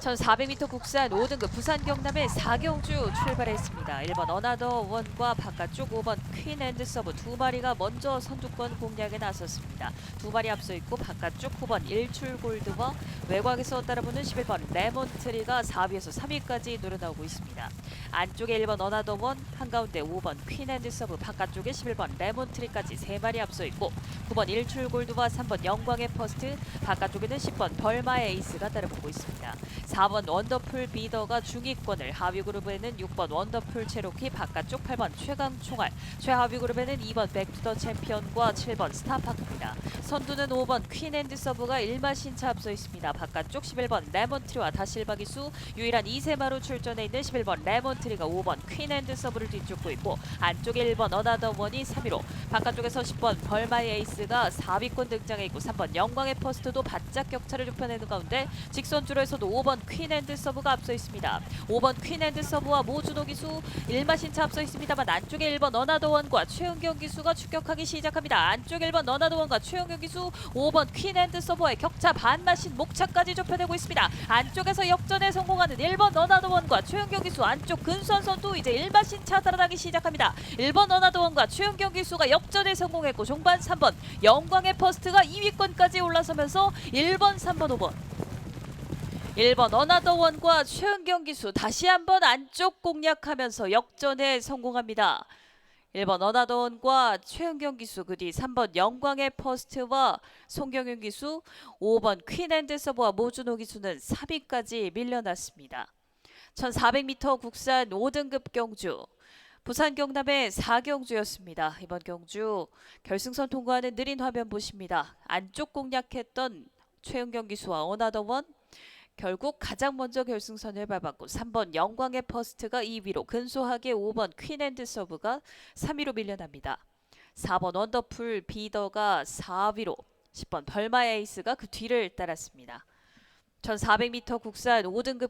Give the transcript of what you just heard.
1400m 국산 5등급 부산 경남의 4경주 출발했습니다. 1번 어나더 원과 바깥쪽 5번 퀸 앤드 서브 두 마리가 먼저 선두권 공략에 나섰습니다. 두 마리 앞서 있고 바깥쪽 9번 일출 골드와 외곽에서 따라붙는 11번 레몬트리가 4위에서 3위까지 노려나오고 있습니다. 안쪽에 1번 어나더 원, 한가운데 5번 퀸 앤드 서브, 바깥쪽에 11번 레몬트리까지 세 마리 앞서 있고 9번 일출 골드와 3번 영광의 퍼스트, 바깥쪽에는 10번 벌마의 에이스가 따라붙고 있습니다. 4번 원더풀 비더가 중위권을 하위 그룹에는 6번 원더풀 체로키 바깥쪽 8번 최강 총알 최하위 그룹에는 2번 백투더 챔피언과 7번 스타파크입니다. 선두는 5번 퀸앤드 서브가 1마 신차 앞서 있습니다. 바깥쪽 11번 레몬트리와 다실바 기수 유일한 2세마로 출전해 있는 11번 레몬트리가 5번 퀸앤드 서브를 뒤쫓고 있고 안쪽에 1번 어나더 원이 3위로 바깥쪽에서 10번 벌마의 에이스가 4위권 등장해 있고 3번 영광의 퍼스트도 바짝 격차를 좁혀내는 가운데 직선주로에서도 5번 퀸앤드 서브가 앞서 있습니다. 5번 퀸앤드 서브와 모준호 기수 1마 신차 앞서 있습니다만 안쪽에 1번 어나더원과 최은경 기수가 추격하기 시작합니다. 안쪽 1번 어나더원과 최은경 기수 5번 퀸앤드 서브와의 격차 반마신 목차까지 좁혀내고 있습니다. 안쪽에서 역전에 성공하는 1번 어나더원과 최은경 기수 안쪽 근수한 선두 이제 1마 신차 따라가기 시작합니다. 1번 어나더원과 최은경 기수가 역전에 성공했고 종반 3번 영광의 퍼스트가 2위권까지 올라서면서 1번, 3번, 5번 1번 어나더원과 최은경 기수 다시 한번 안쪽 공략하면서 역전에 성공합니다. 1번 어나더원과 최은경 기수 그 뒤 3번 영광의 퍼스트와 송경윤 기수 5번 퀸앤드 서브와 모준호 기수는 3위까지 밀려났습니다. 1400m 국산 5등급 경주 부산 경남의 4경주였습니다. 이번 경주 결승선 통과하는 느린 화면 보십니다. 안쪽 공략했던 최은경 기수와 어나더원 결국 가장 먼저 결승선을 밟았고 3번 영광의 퍼스트가 2위로 근소하게 5번 퀸앤드 서브가 3위로 밀려납니다. 4번 원더풀 비더가 4위로 10번 벌마 에이스가 그 뒤를 따랐습니다. 1400m 국산 5등급